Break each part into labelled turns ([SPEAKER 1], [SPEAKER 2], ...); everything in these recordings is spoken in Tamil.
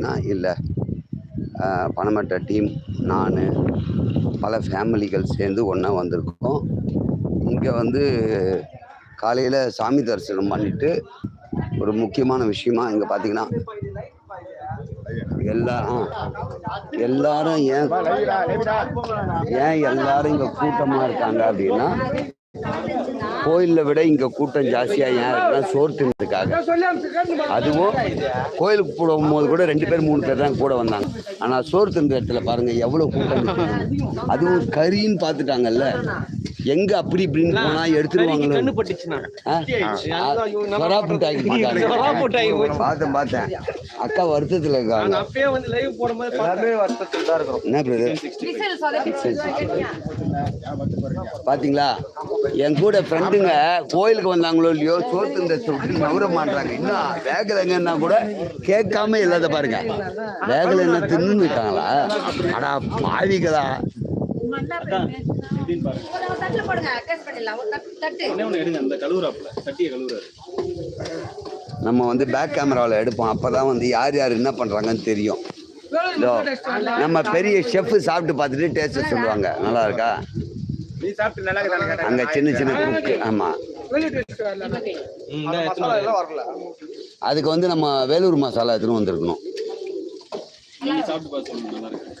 [SPEAKER 1] அப்படின்னா இல்லை. பணமற்ற டீம் நான் பல ஃபேமிலிகள் சேர்ந்து ஒன்றா வந்திருக்கோம். இங்கே வந்து காலையில் சாமி தரிசனம் பண்ணிட்டு ஒரு முக்கியமான விஷயமா இங்கே பார்த்தீங்கன்னா எல்லாரும் எல்லாரும் ஏன் ஏன் எல்லாரும் இங்கே கூட்டமாக இருக்காங்க அப்படின்னா கோயிலில் விட இங்கே கூட்டம் ஜாஸ்தியாக ஏன் இருக்குன்னா சோறு தின்னதுக்காக அதுவும் கோயிலுக்கு போடும்போது கூட ரெண்டு பேர் மூணு பேர் தான் கூட வந்தாங்க. ஆனால் சோறு தின்ற இடத்துல பாருங்கள் எவ்வளோ கூட்டம். அதுவும் கறின்னு பார்த்துட்டாங்கல்ல. எங்க அப்படி இப்படின்னு போனா எடுத்துருவாங்களோ?
[SPEAKER 2] கண்ணு.
[SPEAKER 1] பார்த்தேன் பார்த்தேன். அக்கா வருத்தத்துல இருக்காங்க
[SPEAKER 2] நான் அப்பயே வந்து லைவ் போடும்போது எல்லாமே வருத்தத்தில் தான் இருக்கிறோம்.
[SPEAKER 1] என்ன பிரதர் பாத்தீங்களா? என் கூட ஃப்ரெண்டுங்க கோயிலுக்கு வந்தாங்களோ இல்லையோ சோத்து இந்த சொல்லிட்டு நவர மாட்டாங்க இன்னும் வேகல எங்கன்னா கூட? கேட்காம இல்லாத பாருங்க. வேகல என்ன தின்னு இருக்காங்களா அடா பாவிகளா.
[SPEAKER 3] ஒரு தட்டுல போடுங்க டேஸ்ட் பண்ணிடலாம். ஒரு தட்டு தட்டு.
[SPEAKER 2] எடுங்க அந்த கழுவுறாப்புல சட்டியை கழுவுறாரு.
[SPEAKER 1] நம்ம வந்து பேக் கேமராவில் எடுப்போம். அப்பதான் வந்து யார் யார் என்ன பண்றாங்கன்னு தெரியும். இதோ, நம்ம பெரிய ஷெஃப் சாப்பிட்டு பார்த்துட்டு டேஸ்ட் சொல்லுவாங்க. நல்லா இருக்கா?
[SPEAKER 2] நீ சாப்பிட்டு நல்லா இருக்காங்க
[SPEAKER 1] அங்க சின்ன சின்ன குக்கு ஆமா.
[SPEAKER 2] வரல.
[SPEAKER 1] அதுக்கு வந்து நம்ம வேலூர் மசாலா எடுத்துன்னு வந்திருக்கணும்.
[SPEAKER 2] நீ சாப்பிட்டு பார்த்து சொல்லுங்க நல்லா இருக்கு.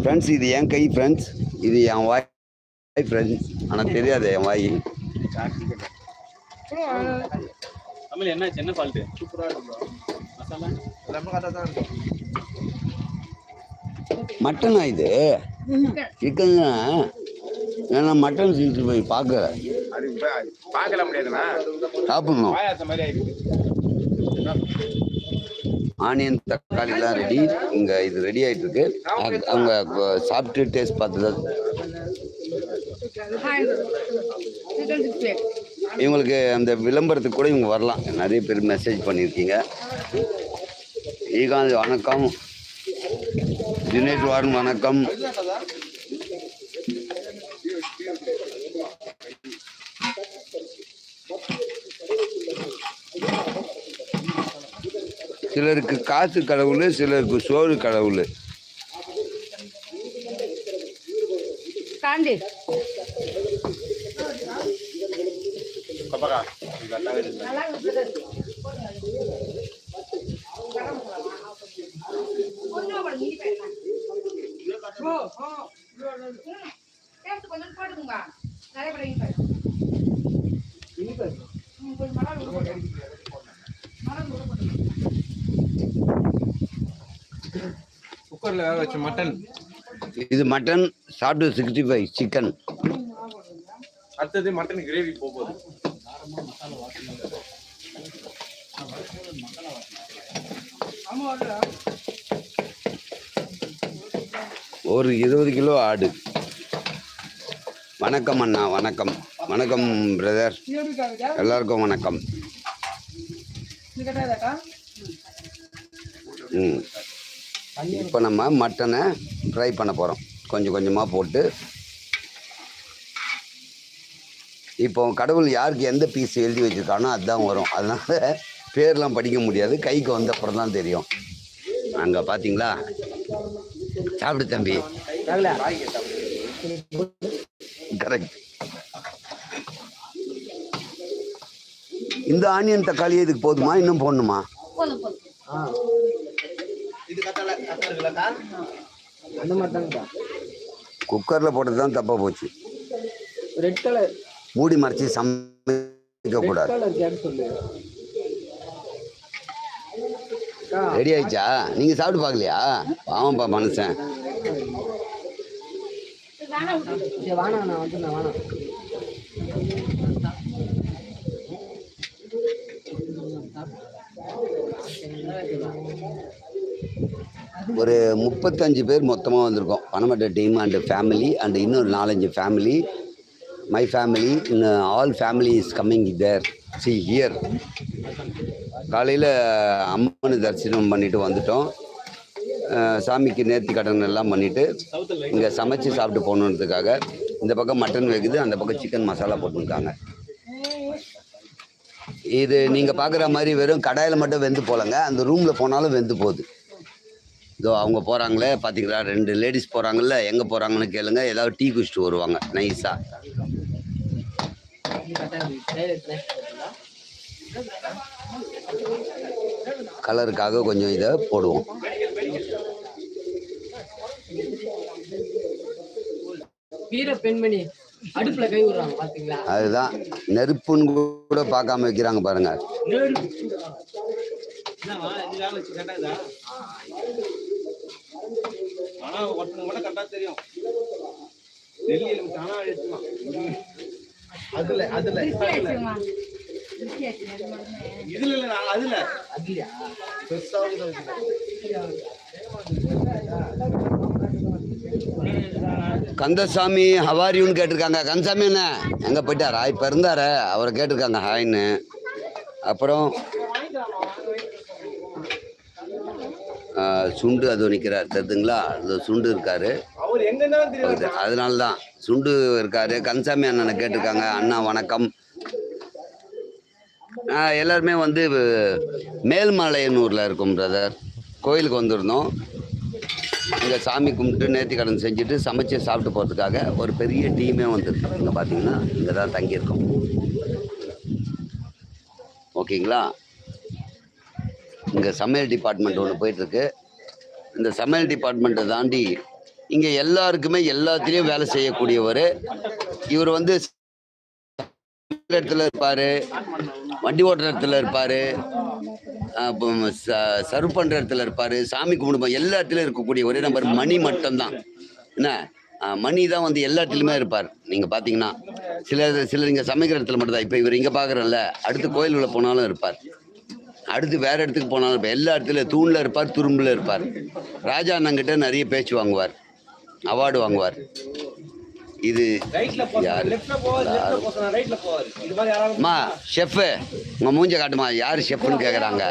[SPEAKER 1] ஃப்ரெண்ட்ஸ் இது என் கை ஃப்ரெண்ட்ஸ் இது என் வாய் ஃப்ரெண்ட்ஸ் ஆனால் தெரியாது என் வாய்.
[SPEAKER 2] தமிழ் என்ன என்ன ஃபால்ட்டு சூப்பரா இருக்கு மசாலா எல்லாமே கரெக்டாக தான் இருக்கும்
[SPEAKER 1] மட்டனா இது? சிக்கன் ஏன்னா மட்டன் சிக்ஸ்டி ஃபைவ் பார்க்கல.
[SPEAKER 2] அது பார்க்கல முடியாதுண்ணா.
[SPEAKER 1] சாப்பிடணும். ஆனியன் தக்காளி எல்லாம் ரெடி இங்கே இது ரெடி ஆயிட்டு இருக்கு அது- அவங்க சாப்பிட்டு டேஸ்ட் பார்த்து இவங்களுக்கு அந்த விளம்பரத்துக்கு கூட இவங்க வரலாம். நிறைய பேர் மெசேஜ் பண்ணியிருக்கீங்க. ஈகாந்த் வணக்கம். தினேஷ் வாரன் வணக்கம். சிலருக்கு காசு கடவுள் சிலருக்கு சோறு கடவுள்
[SPEAKER 3] காண்டி
[SPEAKER 2] கப்பக்கா
[SPEAKER 3] நல்லா இருக்குது கொஞ்சம் போட்டுக்குங்க. நிறைய போட இனிப்பா இருக்கு. ம், கொஞ்சம் மிளகு தூள் போட்டுக்கோங்க. மிளகு தூள் போட்டுக்கோங்க.
[SPEAKER 2] குக்கர்ல வேக வச்ச மட்டன்.
[SPEAKER 1] இது மட்டன் சாப்பிட்டு சிக்ஸ்டி ஃபைவ் சிக்கன்
[SPEAKER 2] அடுத்தது மட்டன் கிரேவி போகுது.
[SPEAKER 1] ஒரு இருபது கிலோ ஆடு. வணக்கம் அண்ணா வணக்கம். வணக்கம் பிரதர் எல்லாருக்கும் வணக்கம். ம். இப்போ நம்ம மட்டனை ஃப்ரை பண்ண போகிறோம் கொஞ்சம் கொஞ்சமாக போட்டு. இப்போ கடவுள் யாருக்கு எந்த பீஸ் எழுதி வச்சிருக்கானோ அதுதான் வரும். அதனால பேர்லாம் படிக்க முடியாது. கைக்கு வந்த அப்புறம் தான் தெரியும். அங்கே பார்த்தீங்களா சாப்பிடு தம்பி. கரெக்ட் இந்த ஆனியன் தக்காளி இதுக்கு போதுமா? இன்னும் போடணுமா?
[SPEAKER 4] அந்த மாதிரி தாங்கக்கா
[SPEAKER 1] குக்கரில் போட்டது தான் தப்பாக போச்சு.
[SPEAKER 4] ரெட் கலர்
[SPEAKER 1] மூடி மறைச்சி சமைக்க கூடாது.
[SPEAKER 4] கலர் கேட்டு சொல்லு. அக்கா.
[SPEAKER 1] ரெடி ஆயிடுச்சா? நீங்க சாப்பிட்டு பார்க்கலையா? பாவம்பா மனுஷன்.
[SPEAKER 4] வாணா நான் வந்துடுறேன் வாணா.
[SPEAKER 1] ஒரு முப்பத்தஞ்சு பேர் மொத்தமாக வந்திருக்கோம். பணமட்ட டீம் அண்டு ஃபேமிலி அண்ட் இன்னொரு நாலஞ்சு ஃபேமிலி மை ஃபேமிலி இன்னும் all family is coming there see here காலையில் அம்மனு தரிசனம் பண்ணிட்டு வந்துட்டோம். சாமிக்கு நேர்த்தி கடன் எல்லாம் பண்ணிவிட்டு இங்கே சமைச்சு சாப்பிட்டு போகணுன்றதுக்காக இந்த பக்கம் மட்டன் வைக்குது அந்த பக்கம் சிக்கன் மசாலா போட்டுருக்காங்க. இது நீங்கள் பார்க்குற மாதிரி வெறும் கடாயில் மட்டும் வெந்து போகலங்க அந்த ரூமில் போனாலும் வெந்து போகுது. இதோ அவங்க போகிறாங்களே பார்த்தீங்களா ரெண்டு லேடிஸ் போகிறாங்கல்ல எங்கே போகிறாங்கன்னு கேளுங்க. ஏதாவது டீ குடிச்சிட்டு வருவாங்க. நைஸாக கலருக்காக கொஞ்சம் இதை போடுவோம்.
[SPEAKER 4] வீர பெண்மணி அடுப்புல கை விடுறாங்க பாத்தீங்களா?
[SPEAKER 1] அதுதான். நெருப்புன்னு கூட பார்க்காம வைக்கிறாங்க பாருங்க.
[SPEAKER 2] மட்டும் கரெக்டாக தெரியும். எடுத்துக்கலாம் அதுல அதுல. இதுல இல்ல அதுல.
[SPEAKER 4] அதுலயா?
[SPEAKER 1] கந்தசாமி ஹவாரியூன்னு கேட்டிருக்காங்க. கந்தசாமி என்ன? எங்கே போயிட்டாரா? இப்போ இருந்தாரு? அவரை கேட்டிருக்காங்க ஹாய்ன்னு அப்புறம் ஆ, சுண்டு அது நிற்கிறார் தெரியுதுங்களா அது சுண்டு இருக்காரு. அதனால தான் சுண்டு இருக்காரு. கந்தசாமி அண்ணனை கேட்டிருக்காங்க. அண்ணா வணக்கம். எல்லாருமே வந்து மேல்மலையனூரில் இருக்கோம் பிரதர் கோயிலுக்கு வந்திருந்தோம். இங்கே சாமி கும்பிட்டு நேர்த்தி கடன் செஞ்சுட்டு சமைச்சு சாப்பிட்டு போகிறதுக்காக ஒரு பெரிய டீமே வந்திருக்கு. இங்கே பார்த்தீங்கன்னா இங்கே தான் தங்கியிருக்கோம். ஓகேங்களா? இங்கே சமையல் டிபார்ட்மெண்ட் ஒன்று போயிட்டுருக்கு. இந்த சமையல் டிபார்ட்மெண்ட்டை தாண்டி இங்கே எல்லாருக்குமே எல்லாத்துலேயும் வேலை செய்யக்கூடியவர். இவர் வந்து இடத்துல இருப்பார் வண்டி ஓட்டுற இடத்துல இருப்பார் சர்வ் பண்ணுற இடத்துல இருப்பார் சாமி கும்பிடுவோம் எல்லா இடத்துலையும் இருக்கக்கூடிய ஒரே நம்பர் மணி மட்டும்தான். என்ன? மணி தான் வந்து எல்லா இடத்துலையுமே இருப்பார். நீங்கள் பார்த்தீங்கன்னா சிலர் சிலர் இங்கே சமைக்கிற இடத்துல மட்டும்தான். இப்போ இவர் இங்கே பார்க்குறோம்ல அடுத்து கோயிலுக்குள்ள போனாலும் இருப்பார். அடுத்து வேற இடத்துக்கு போனாலும் இருப்பார் எல்லா இடத்துலையும் தூணில் இருப்பார் துரும்பில் இருப்பார். ராஜா அண்ணங்கிட்ட நிறைய பேச்சு வாங்குவார். அவார்டு வாங்குவார். இது
[SPEAKER 2] ரைட்ல
[SPEAKER 1] யாரு?
[SPEAKER 2] போவார் லெஃப்ட்ல போவார் லெஃப்ட்ல போவார் ரைட்ல போவார். இது மாதிரி யாராவது
[SPEAKER 1] அம்மா ஷெஃப்பு உங்கள் மூஞ்ச காட்டுமா? யார் ஷெஃப்னு கேட்குறாங்க.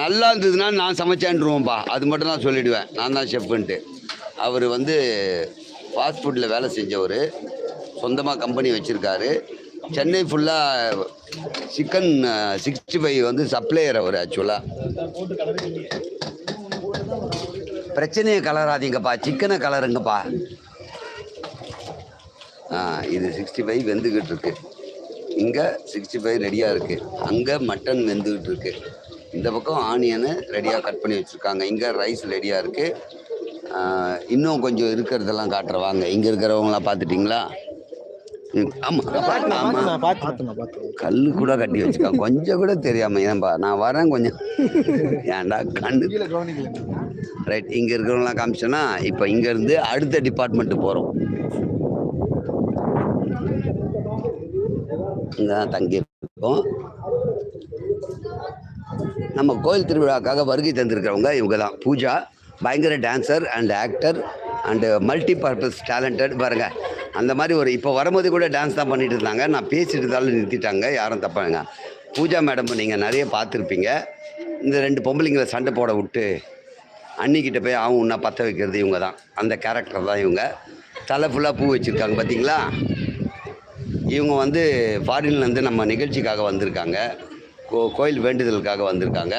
[SPEAKER 1] நல்லா இருந்ததுன்னா நான் சமைச்சேன்ருவோம்ப்பா அது மட்டும் தான் சொல்லிடுவேன். நான் தான் ஷெஃப்ன்ட்டு அவர் வந்து ஃபாஸ்ட் ஃபுட்டில் வேலை செஞ்சவர். சொந்தமாக கம்பெனி வச்சுருக்காரு. சென்னை ஃபுல்லாக சிக்கன் சிக்ஸ்டி ஃபைவ் வந்து சப்ளையர் அவர் ஆக்சுவலாக பிரச்சனையை கலராதீங்கப்பா சிக்கனை கலருங்கப்பா. ஆ இது சிக்ஸ்டி ஃபைவ் வெந்துக்கிட்டு இருக்கு. இங்கே சிக்ஸ்டி ஃபைவ் ரெடியாக இருக்குது அங்கே மட்டன் வெந்துக்கிட்டு இருக்கு. இந்த பக்கம் ஆனியனை ரெடியாக கட் பண்ணி வச்சுருக்காங்க. இங்கே ரைஸ் ரெடியாக இருக்குது இன்னும் கொஞ்சம் இருக்கிறதெல்லாம் காட்டுறவாங்க இங்கே இருக்கிறவங்களாம் பார்த்துட்டிங்களா? ம், ஆமாம் ஆமாம் கல் கூட கட்டி வச்சுருக்கான் கொஞ்சம் கூட தெரியாம ஏன்பா நான் வரேன் கொஞ்சம். ஏன்டா கண்ணு? ரைட் இங்கே இருக்கிறவங்களாம் காமிச்சோன்னா இப்போ இங்கேருந்து அடுத்த டிபார்ட்மெண்ட்டு போகிறோம் இங்கே தான் தங்கியிருக்கோம். நம்ம கோயில் திருவிழாக்காக வருகை தந்திருக்கிறவங்க இவங்க தான் பூஜா பயங்கர dancer and actor and multi purpose talented பாருங்க அந்த மாதிரி ஒரு இப்போ வரும்போது கூட டான்ஸ் தான் பண்ணிட்டு இருந்தாங்க. நான் பேசிட்டு இருந்தாலும் நிறுத்திட்டாங்க. யாரும் தப்பாங்க பூஜா மேடம் நீங்கள் நிறைய பார்த்துருப்பீங்க. இந்த ரெண்டு பொம்பளைங்களை சண்டை போட விட்டு அன்னிக்கிட்ட போய் அவன் உன்னை பற்ற வைக்கிறது இவங்க தான். அந்த கேரக்டர் தான் இவங்க. தலை ஃபுல்லாக பூ வச்சுருக்காங்க பார்த்தீங்களா இவங்க வந்து ஃபாரின்லேருந்து நம்ம நிகழ்ச்சிக்காக வந்திருக்காங்க. கோ கோயில் வேண்டுதலுக்காக வந்திருக்காங்க.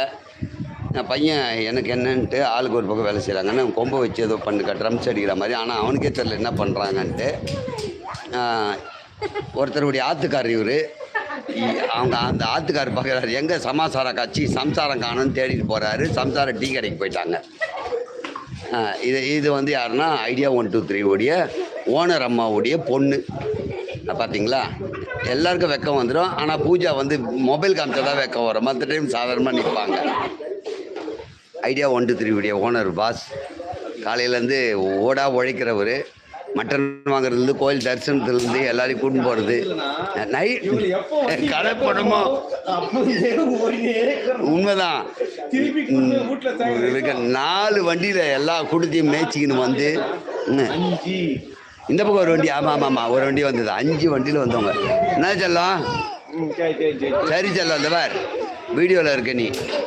[SPEAKER 1] என் பையன் எனக்கு என்னன்ட்டு ஆளுக்கு ஒரு பக்கம் வேலை செய்கிறாங்கன்னு கொம்பை வச்சு ஏதோ பண்ணுக்க ட்ரம்ஸ் அடிக்கிற மாதிரி. ஆனால் அவனுக்கே தெரியல என்ன பண்ணுறாங்கன்ட்டு ஒருத்தருடைய ஆத்துக்கார் இவர். அவங்க அந்த ஆத்துக்கார் பார்க்குறாரு எங்கே சமாசார காட்சி சம்சாரம் காணும்னு தேடிட்டு போகிறாரு சம்சார டீ கடைக்கு போயிட்டாங்க. இது இது வந்து யாருன்னா ஐடியா ஒன் டூ த்ரீ உடைய ஓனர் அம்மாவுடைய பொண்ணு. பார்த்தீங்களா எல்லாருக்கும் வெக்கம் வந்துடும் ஆனால் பூஜா வந்து மொபைல் காமிச்சா தான் வெக்கம் வரும். மற்ற டைம் சாதாரணமாக நிற்பாங்க ஐடியா ஒன் டூ த்ரீ உடைய ஓனர் பாஸ் காலையிலேருந்து ஓடா உழைக்கிறவர். மட்டன் வாங்குறதுலேருந்து கோயில் தரிசனத்துலேருந்து எல்லாரையும் கூட்டின்னு போகிறது நைட் கடை படமோ உண்மைதான். நாலு வண்டியில் எல்லா குடுத்தையும் மேய்ச்சிக்கின்னு வந்து இந்த பக்கம் ஒரு வண்டி ஆமாம் ஆமாம் ஆமாம் ஒரு வண்டி வந்தது. அஞ்சு வண்டியில் வந்தவங்க. என்ன செல்லம்?
[SPEAKER 2] சரி
[SPEAKER 1] செல்லம் இந்த பார். வீடியோவில் இருக்க நீ.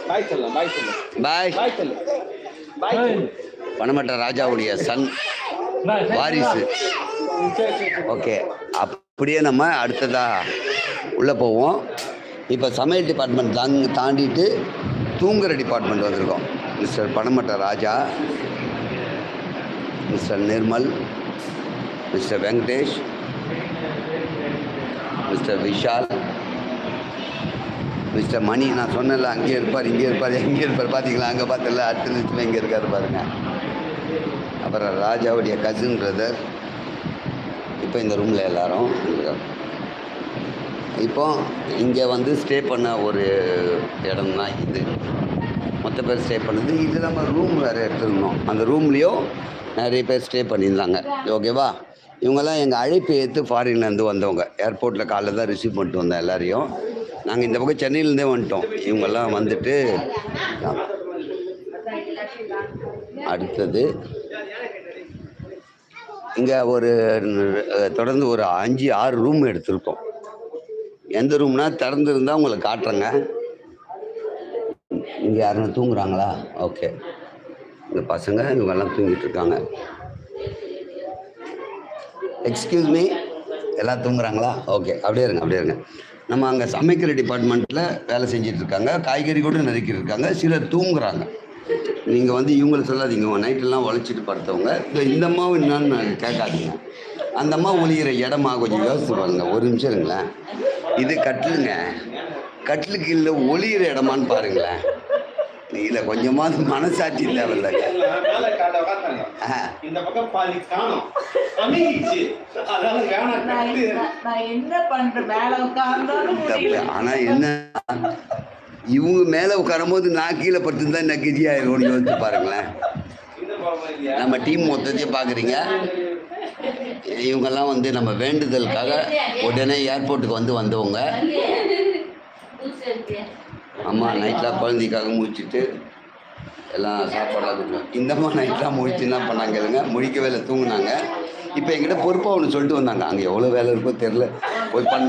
[SPEAKER 2] பாய் சொல்லலாம் பாய் சொல்லலாம்
[SPEAKER 1] பாய்.
[SPEAKER 2] பாய் சொல்லு. பாய் சொல்லு.
[SPEAKER 1] பணமற்ற ராஜாவுடைய சன் வாரிசு. ஓகே அப்போ அப்படியே நம்ம அடுத்ததாக உள்ளே போவோம். இப்போ சமையல் டிபார்ட்மெண்ட் தாங் தாண்டிட்டு தூங்குற டிபார்ட்மெண்ட் வந்திருக்கோம். Mister பனமட்ட Raja mister Nirmal mister Venkatesh mister Vishal mister Mani நான் சொன்னேன்ல அங்கேயே இருப்பார் இங்கே இருப்பார் எங்கே இருப்பார் பார்த்தீங்களா அங்கே பார்த்துல அடுத்த நிமிஷம் இங்கே இருக்கார் பாருங்க. அப்புறம் ராஜாவுடைய கசின் பிரதர் இப்போ இந்த ரூமில் எல்லாரும் இப்போ இங்கே வந்து ஸ்டே பண்ண ஒரு இடம் தான் இது. மொத்த பேர் ஸ்டே பண்ணது இது நம்ம ரூம் வேறு எடுத்துருந்தோம் அந்த ரூம்லேயும் நிறைய பேர் ஸ்டே பண்ணியிருந்தாங்க. ஓகேவா இவங்கெல்லாம் எங்கள் அழைப்பு ஏற்று ஃபாரின்லேருந்து வந்தவங்க. ஏர்போர்ட்டில் காலைல தான் ரிசீவ் பண்ணிட்டு வந்தேன் எல்லாரையும். நாங்கள் இந்த பக்கம் சென்னையிலேருந்தே வந்துட்டோம். இவங்கெல்லாம் வந்துட்டு அடுத்தது இங்கே ஒரு தொடர்ந்து ஒரு அஞ்சு ஆறு ரூம் எடுத்திருக்கோம். எந்த ரூம்னா திறந்துருந்தா உங்களை காட்டுறேங்க. இங்கே யாருன்னு தூங்குறாங்களா? ஓகே. இந்த பசங்க இவங்கெல்லாம் தூங்கிட்டு இருக்காங்க எக்ஸ்கியூஸ் மீ எல்லாம் தூங்குறாங்களா? ஓகே. அப்படியே இருங்க அப்படியே இருங்க. நம்ம அங்கே சமைக்கிற டிபார்ட்மெண்ட்டில் வேலை செஞ்சுட்டு இருக்காங்க காய்கறி கூட நறுக்கிட்டு இருக்காங்க சிலர் தூங்குறாங்க. நீங்கள் வந்து இவங்களை சொல்லாதீங்க நைட்டெல்லாம் உழைச்சிட்டு படுத்தவங்க. இப்போ இந்த அம்மாவும் என்னன்னு கேட்காதீங்க. அந்த அம்மா ஒழிகிற இடமா கொஞ்சம் யோசிச்சு பாருங்க ஒரு நிமிஷம் இருங்களேன். இது கட்டிலுங்க. கட்டிலுக்கு இல்லை ஒளியிற இடமான்னு பாருங்களேன். இதில் கொஞ்சமாவது மனசாட்சி. ஆ
[SPEAKER 2] இந்த பக்கம் பாதி காணோம் கட்டு.
[SPEAKER 5] என்ன- மேல
[SPEAKER 1] இவங்க மேலே உட்காரும்போது நான் கீழே படுத்துருந்தா என்ன கெதி ஆயிரும் யோசிச்சு பாருங்களேன்? நம்ம டீம் மொத்தத்தையும் பார்க்குறீங்க இவங்கெல்லாம் வந்து நம்ம வேண்டுதலுக்காக உடனே ஏர்போர்ட்டுக்கு வந்து வந்தவங்க அம்மா நைட்லாம் குழந்தைக்காக முடிச்சுட்டு எல்லாம் சாப்பாடெலாம் கொடுத்தோம் இந்த மாதிரி நைட்லாம் முடிச்சு என்ன பண்ணாங்க இல்லைங்க. முடிக்க வேலை தூங்குனாங்க. இப்போ எங்கிட்ட பொறுப்பாக ஒன்று சொல்லிட்டு வந்தாங்க. அங்கே எவ்வளோ வேலை இருக்கோ தெரில போய் பண்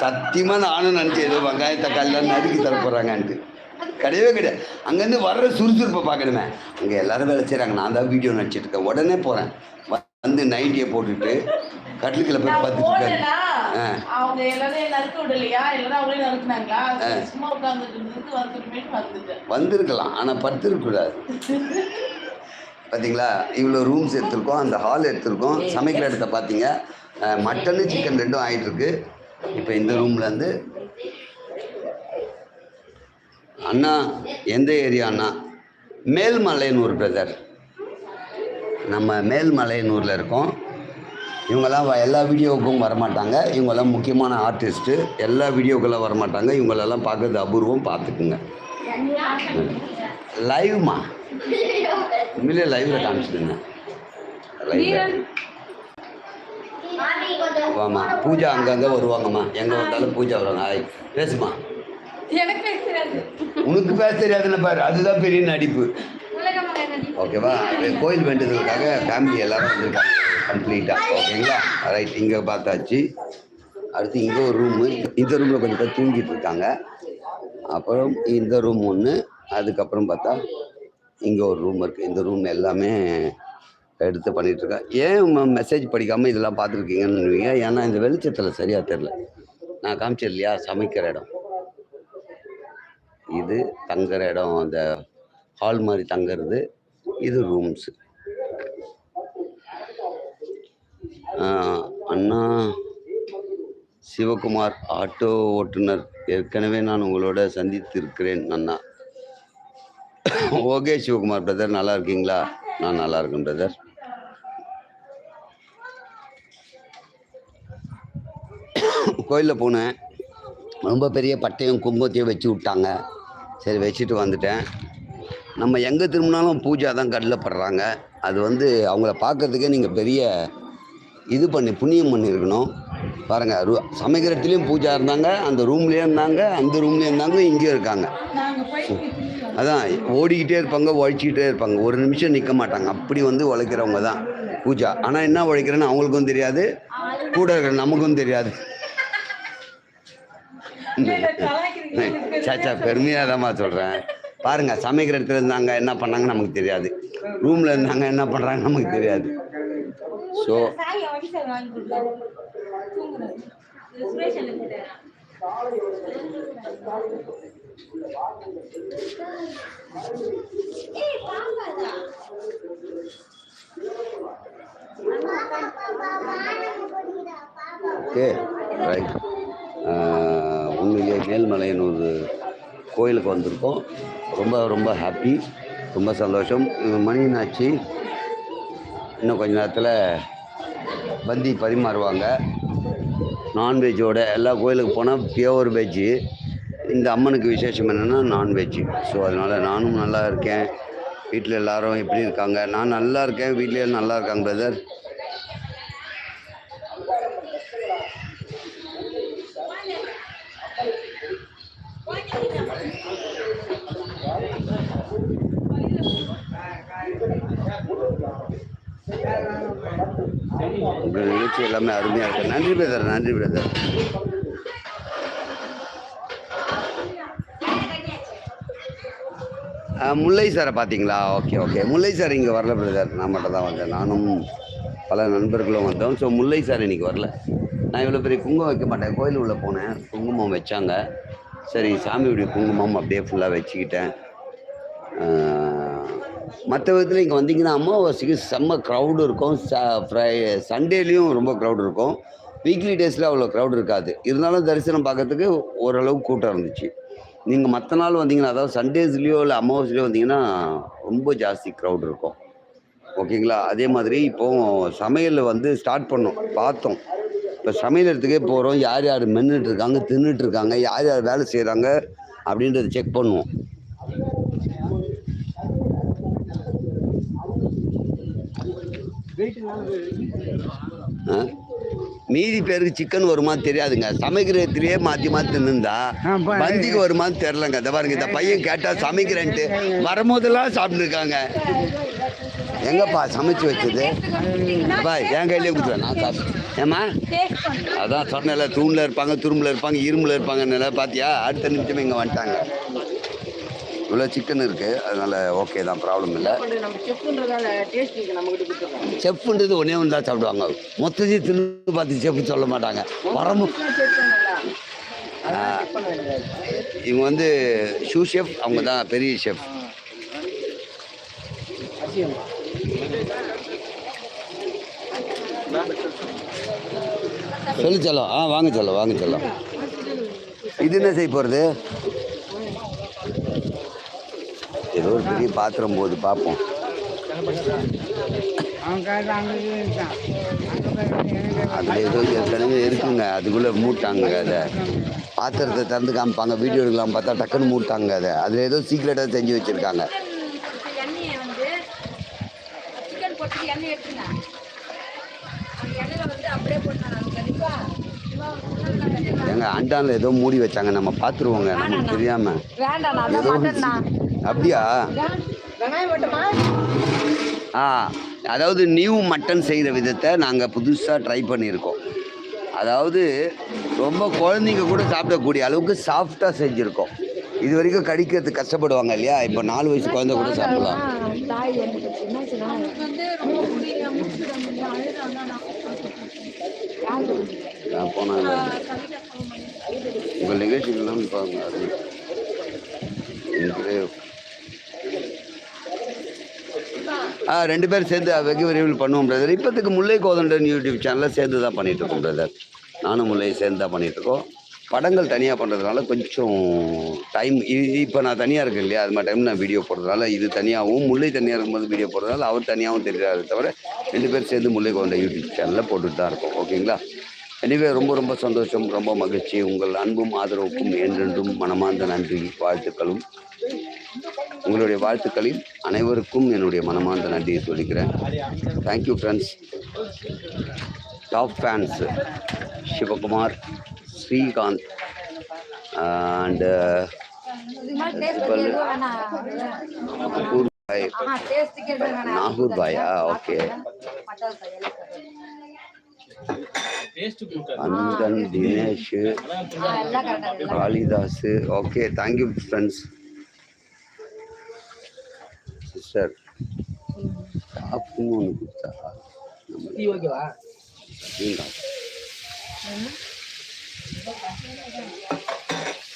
[SPEAKER 1] சத்தியமாக நானும் நினச்சி ஏதோ வெங்காயம் தக்காளிலாம் நறுக்கி தர போகிறாங்கன்ட்டு கிடையவே கிடையாது. அங்கேருந்து வர்ற சுறுசுறுப்பை பார்க்கணுமே. அங்கே எல்லாரும் வேலை செய்கிறாங்க நான் தான் வீடியோ நடிச்சிட்டு இருக்கேன். உடனே போகிறேன் வந்து நைட்டியை போட்டுட்டு கட்டிலுக்குள்ள போய் பார்த்துட்டு இருக்கேன்.
[SPEAKER 5] அவங்க எல்லாரும் நறுக்க விடலையா? எல்லாரும் அவங்களே நறுக்குனாங்களா? சரி, சும்மா உட்கார்ந்துட்டு இருந்ததுக்கு வந்துட்டுமே வந்துட்டேன்.
[SPEAKER 1] வந்திருக்கலாம் ஆனால் படுத்திருக்கக்கூடாது. பார்த்தீங்களா இவ்வளோ ரூம்ஸ் எடுத்திருக்கோம் அந்த ஹால் எடுத்திருக்கோம். சமைக்கிற இடத்த பார்த்தீங்க மட்டனு சிக்கன் ரெண்டும் ஆயிட்டு இருக்கு இப்போ இந்த ரூம்லேருந்து அண்ணா எந்த ஏரியா அண்ணா? மேல்மலையனூர் பிரதர் நம்ம மேல்மலையனூரில் இருக்கோம். இவங்கெல்லாம் எல்லா வீடியோவுக்கும் வரமாட்டாங்க. இவங்கெல்லாம் முக்கியமான ஆர்டிஸ்ட்டு எல்லா வீடியோக்கெல்லாம் வரமாட்டாங்க. இவங்களெல்லாம் பார்க்கறது அபூர்வம் பார்த்துக்குங்க. லைவ்மா உண்மையிலே லைவ்ல காமிச்சிடுங்க. லைவ்ல வாமா பூஜா அங்கங்கே வருவாங்கம்மா. எங்கே வந்தாலும் பூஜா வருவாங்க. ஆய் பேசுமா உனக்கு பேச தெரியாதுன்னு பாரு. அதுதான் பெரிய நடிப்பு. ஓகேவா? கோயில் வேண்டுதலுக்காக ஃபேமிலி எல்லாரும் வந்திருக்காங்க. கம்ப்ளீட்டாக ஓகேங்களா ரைட் இங்கே பார்த்தாச்சு. அடுத்து இங்கே ஒரு ரூமு இந்த ரூமில் கொஞ்சம் பேர் தூங்கிட்டு இருக்காங்க. அப்புறம் இந்த ரூம் ஒன்று அதுக்கப்புறம் பார்த்தா இங்கே ஒரு ரூம் இருக்குது இந்த ரூம் எல்லாமே எடுத்து பண்ணிகிட்ருக்கேன் ஏன் மெசேஜ் படிக்காமல் இதெல்லாம் பார்த்துருக்கீங்கன்னு ஏன்னா இந்த வெளிச்சத்தில் சரியாக தெரில நான் காமிச்சேன் இல்லையா சமைக்கிற இடம். இது தங்குற இடம். அந்த ஹால் மாதிரி தங்குறது. இது ரூம்ஸு அண்ணா சிவகுமார் ஆட்டோ ஓட்டுநர். ஏற்கனவே நான் உங்களோட சந்தித்திருக்கிறேன் அண்ணா. ஓகே சிவகுமார் பிரதர் நல்லா இருக்கீங்களா? நான் நல்லா இருக்கேன் பிரதர். கோயிலில் போனேன். ரொம்ப பெரிய பட்டையும் கும்பத்தையும் வச்சு விட்டாங்க. சரி வச்சுட்டு வந்துட்டேன். நம்ம எங்கே திரும்பினாலும் பூஜா தான் கடலப்படுறாங்க. அது வந்து அவங்கள பார்க்கறதுக்கே நீங்கள் பெரிய இது பண்ணி புண்ணியம் பண்ணியிருக்கணும். பாருங்கள் ரூ சமைக்கிற இடத்துலையும் பூஜா இருந்தாங்க அந்த ரூம்லேயே இருந்தாங்க அந்த ரூம்லேயே இருந்தாங்க இங்கேயும் இருக்காங்க. அதான் ஓடிக்கிட்டே இருப்பாங்க உழைச்சிக்கிட்டே இருப்பாங்க. ஒரு நிமிஷம் நிற்க மாட்டாங்க. அப்படி வந்து உழைக்கிறவங்க தான் பூஜா. ஆனால் என்ன உழைக்கிறேன்னு அவங்களுக்கும் தெரியாது கூட இருக்கிற நமக்கும் தெரியாது. சாச்சா பெருமையாக தான் சொல்கிறேன் பாருங்க சமைக்கிற இடத்துல இருந்தாங்க என்ன பண்ணாங்க நமக்கு தெரியாது. ரூமில் இருந்தாங்க என்ன பண்ணுறாங்க நமக்கு தெரியாது. So okay right. உண்மையிலேயே மேல்மலைன்னு ஒரு கோயிலுக்கு வந்திருக்கோம். ரொம்ப ரொம்ப ஹாப்பி. ரொம்ப சந்தோஷம். மணினாச்சு இன்னும் கொஞ்ச நேரத்தில் பந்தி பரிமாறுவாங்க. நான்வெஜ்ஜோட எல்லா கோயிலுக்கு போனால் பியோர் வெஜ்ஜு இந்த அம்மனுக்கு விசேஷம் என்னென்னா நான்வெஜ்ஜு ஸோ அதனால் நானும் நல்லா இருக்கேன். வீட்டில் எல்லோரும் எப்படி இருக்காங்க? நான் நல்லா இருக்கேன். வீட்லேயே நல்லா இருக்காங்க பிரதர் உங்கள் நிகழ்ச்சி எல்லாமே அருமையாக இருக்கு. நன்றி பிரதர் நன்றி பிரதர். முல்லை சாரை பார்த்தீங்களா? Okay okay. முல்லை சார் இங்கே வரல பிரதர். நான் மட்டும் தான் வந்தேன். நானும் பல நண்பர்களும் வந்தோம். ஸோ முல்லை சார் இன்னைக்கு வரல. நான் இவ்வளோ பெரிய குங்குமம் வைக்க மாட்டேன். கோயில் உள்ளே போனேன். குங்குமம் வச்சாங்க. சரி சாமியுடைய குங்குமம் அப்படியே ஃபுல்லாக வச்சுக்கிட்டேன். மற்ற விதத்தில் இங்கே வந்தீங்கன்னா அமாவாசைக்கு செம்ம க்ரௌடு இருக்கும். ச ஃப்ரை சண்டேலேயும் ரொம்ப க்ரௌடு இருக்கும். வீக்லி டேஸில் அவ்வளோ க்ரௌடு இருக்காது. இருந்தாலும் தரிசனம் பார்க்கறதுக்கு ஓரளவுக்கு கூட்டம் இருந்துச்சு. நீங்கள் மற்ற நாள் வந்தீங்கன்னா அதாவது சண்டேஸ்லேயோ இல்லை அமாவாசையிலையோ வந்தீங்கன்னா ரொம்ப ஜாஸ்தி க்ரௌட் இருக்கும். ஓகேங்களா அதே மாதிரி இப்போது சமையலில் வந்து ஸ்டார்ட் பண்ணோம். பார்த்தோம். இப்போ சமையல் இடத்துக்கே போகிறோம் யார் யார் மென்னுட்டு இருக்காங்க தின்னுட்டு இருக்காங்க யார் யார் வேலை செய்கிறாங்க அப்படின்றத செக் பண்ணுவோம். மீதி பேருக்கு சிக்கன் வருமா தெரியாதுங்க. சமைக்கிறதுலயே மாற்றி மாற்றி தின்னுந்தா பந்திக்கு வருமான்னு தெரிலங்க இந்த பாருங்க இந்த பையன் கேட்டால் சமைக்கிறேன்ட்டு. வரும்போதெல்லாம் சாப்பிட்டுருக்காங்க. எங்கப்பா சமைச்சு வச்சது? அப்பா என் கையிலே கொடுத்துருவேன் நான் சாப்பிட்டு ஏம்மா? அதான் சொன்னேன்ல தூணில் இருப்பாங்க துரும்பில் இருப்பாங்க இரும்பில் இருப்பாங்கன்னு பார்த்தியா அடுத்த நிமிஷமே இங்கே வந்துட்டாங்க. இவ்வளோ சிக்கன் இருக்குது அதனால் ஓகே தான் ப்ராப்ளம் இல்லை. செஃப்ன்றது ஒன்றே ஒன்று தான் சாப்பிடுவாங்க. மொத்தத்தையும் தின்னு பார்த்து செஃப் சொல்ல மாட்டாங்க. வரமு
[SPEAKER 4] செக் பண்ணலாம் அதெல்லாம் செக் பண்ண வேண்டியது
[SPEAKER 1] இவங்க வந்து ஷூ ஷெஃப் அவங்க தான் பெரிய ஷெஃப் சொல்லு செல்லம். ஆ வாங்க செல்லம் வாங்க செல்லம். இது என்ன செய்ய போகிறது ஏதோ ஒரு பெரிய பாத்திரம் போகுது பார்ப்போம். அதில் ஏதோ ஏற்கனவே இருக்குங்க. அதுக்குள்ளே மூட்டாங்க அதை. பாத்திரத்தை திறந்து காமிப்பாங்க வீடியோ எடுக்கலாம் பார்த்தா டக்குன்னு மூட்டாங்க அதை. அதில் ஏதோ சீக்ரெட்டாக செஞ்சு வச்சுருக்காங்க.
[SPEAKER 3] எண்ணெயை வந்து சிக்கன் போட்டு எண்ணெய் எடுத்துங்க அந்த எண்ணெயில வந்து அப்படியே போட்டாங்க கண்டிப்பா
[SPEAKER 1] எங்க அண்டானில் ஏதோ மூடி வச்சாங்க நம்ம பார்த்துருவோங்க நமக்கு தெரியாமல்
[SPEAKER 3] வேண்டாம் நான்
[SPEAKER 1] ஏதோ அப்படியா? ஆ அதாவது நியூ மட்டன் செய்கிற விதத்தை நாங்கள் புதுசாக ட்ரை பண்ணியிருக்கோம். அதாவது ரொம்ப குழந்தைங்க கூட சாப்பிடக்கூடிய அளவுக்கு சாஃப்டாக செஞ்சுருக்கோம். இது வரைக்கும் கடிக்கிறதுக்கு கஷ்டப்படுவாங்க இல்லையா? இப்போ நாலு வயசு குழந்தை கூட சாப்பிடலாம்.
[SPEAKER 3] நான்
[SPEAKER 1] போனேன் உங்கள் நிகழ்ச்சிகள்லாம் பாருங்க அது எனக்கு ஆ ரெண்டு பேரும் சேர்ந்து வெகு விரைவில் பண்ணுவோம் பிரதர் இப்போத்துக்கு முல்லை கோதண்டன் யூடியூப் சேனலில் சேர்ந்து தான் பண்ணிகிட்ருக்கோம் பிரதர் நானும் முல்லை சேர்ந்து தான் பண்ணிகிட்ருக்கோம் படங்கள் தனியாக பண்ணுறதுனால கொஞ்சம் டைம் இப்போ நான் தனியாக இருக்கேன் இல்லையா? அது மாதிரி டைம் நான் வீடியோ போடுறதுனால இது தனியாகவும் முல்லை தனியாக இருக்கும்போது வீடியோ போடுறதுனால அவர் தனியாகவும் தெரியாது தவிர ரெண்டு பேர் சேர்ந்து முல்லை கோதண்ட யூடியூப் சேனலில் போட்டுட்டு தான் இருக்கோம். ஓகேங்களா எனவே ரொம்ப ரொம்ப சந்தோஷம் ரொம்ப மகிழ்ச்சி. உங்கள் அன்பும் ஆதரவுக்கும் என்றென்றும் மனமார்ந்த நன்றி வாழ்த்துக்களும். உங்களுடைய வாழ்த்துக்களில் அனைவருக்கும் என்னுடைய மனமார்ந்த நன்றியை சொல்லிக்கிறேன். Thank you friends top fans Sivakumar Srikanth and Nagore paya okay
[SPEAKER 3] mutton தையல்
[SPEAKER 2] டேஸ்ட் கொடுக்காது
[SPEAKER 1] அந்தன் Dinesh Kalidas. Okay thank you friends sister சாப்பிட்ணும் ஒன்று கொடுத்தா
[SPEAKER 4] ஓகேவா?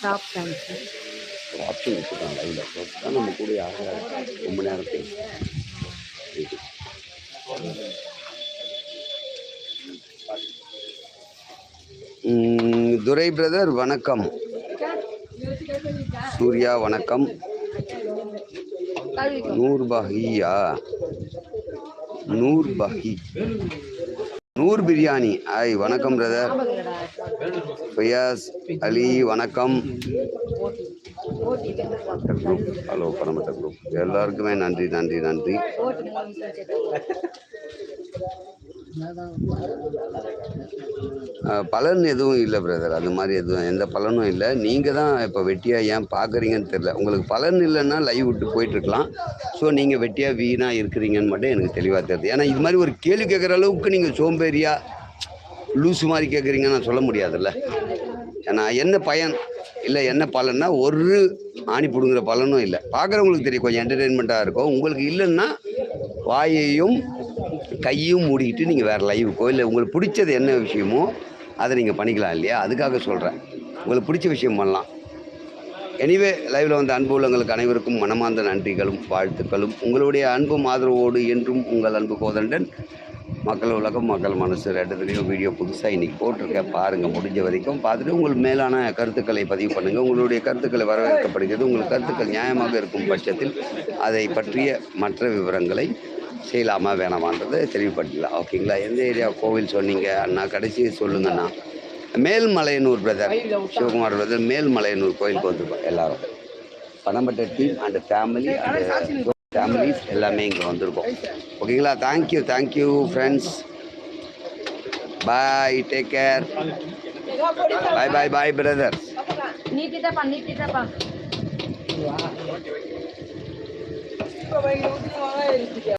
[SPEAKER 3] டாப்
[SPEAKER 1] ஆப்ஷன் நம்ம கூட யாரும் ரொம்ப நேரம் துரை பிரதர் வணக்கம். சூர்யா வணக்கம். நூர் பஹியா நூர் பஹி நூர் பிரியாணி. ஆய் வணக்கம் பிரதர். ஃபயாஸ் அலி வணக்கம். குரூப் ஹலோ பணமற்ற குரூப் எல்லாருக்குமே நன்றி நன்றி நன்றி. பலன் எதுவும் இல்லை பிரதர் அது மாதிரி எதுவும் எந்த பலனும் இல்லை. நீங்கள் தான் இப்போ வெட்டியாக ஏன் பார்க்குறீங்கன்னு தெரில உங்களுக்கு பலன் இல்லைன்னா லைவ் விட்டு போயிட்டுருக்கலாம். ஸோ நீங்கள் வெட்டியாக வீணாக இருக்கிறீங்கன்னு மட்டும் எனக்கு தெளிவாக தெரியுது. ஏன்னா இது மாதிரி ஒரு கேள்வி கேட்குற அளவுக்கு நீங்கள் சோம்பேறியாக லூசு மாதிரி கேட்குறீங்கன்னு நான் சொல்ல முடியாதுல்ல. ஏன்னா என்ன பயன் இல்லை என்ன பலன்னா ஒரு ஆணி பிடுங்குற பலனும் இல்லை. பார்க்குறவங்களுக்கு தெரியும் கொஞ்சம் என்டர்டெயின்மெண்ட்டாக இருக்கும். உங்களுக்கு இல்லைன்னா வாயையும் கையும் மூடிக்கிட்டு நீங்கள் வேறு லைவுக்கோ இல்லை உங்களுக்கு பிடிச்சது என்ன விஷயமோ அதை நீங்கள் பண்ணிக்கலாம் இல்லையா? அதுக்காக சொல்கிறேன் உங்களுக்கு பிடிச்ச விஷயம் பண்ணலாம். எனிவே லைவில் வந்த அன்பு உள்ளங்களுக்கு அனைவருக்கும் மனமார்ந்த நன்றிகளும் வாழ்த்துக்களும். உங்களுடைய அன்பும் ஆதரவோடு என்றும் உங்கள் அன்பு கோதண்டன். மக்கள் உலகம் மக்கள் மனசு ரெண்டுத்துலேயும் வீடியோ புதுசாக இன்றைக்கி போட்டிருக்கேன். பாருங்கள் முடிஞ்ச வரைக்கும் பார்த்துட்டு உங்கள் மேலான கருத்துக்களை பதிவு பண்ணுங்கள் உங்களுடைய கருத்துக்களை வரவேற்கப்படுகிறது. உங்கள் கருத்துக்கள் நியாயமாக இருக்கும் பட்சத்தில் அதை பற்றிய மற்ற விவரங்களை செய்யலாமா வேணாமான்றதை தெளிவுபடுத்திக்கலாம் ஓகேங்களா எந்த ஏரியா கோவில் சொன்னீங்க அண்ணா கடைசி சொல்லுங்கண்ணா மேல்மலையனூர் பிரதர் சிவகுமார் பிரதர் மேல்மலையனூர் கோயிலுக்கு வந்திருக்கோம் எல்லாரும் பணம்பட்ட team and family and families எல்லாமே இங்கே வந்திருக்கோம் ஓகேங்களா thank you thank you friends bye take care bye bye bye brother
[SPEAKER 3] நீட்டிட்டாப்பா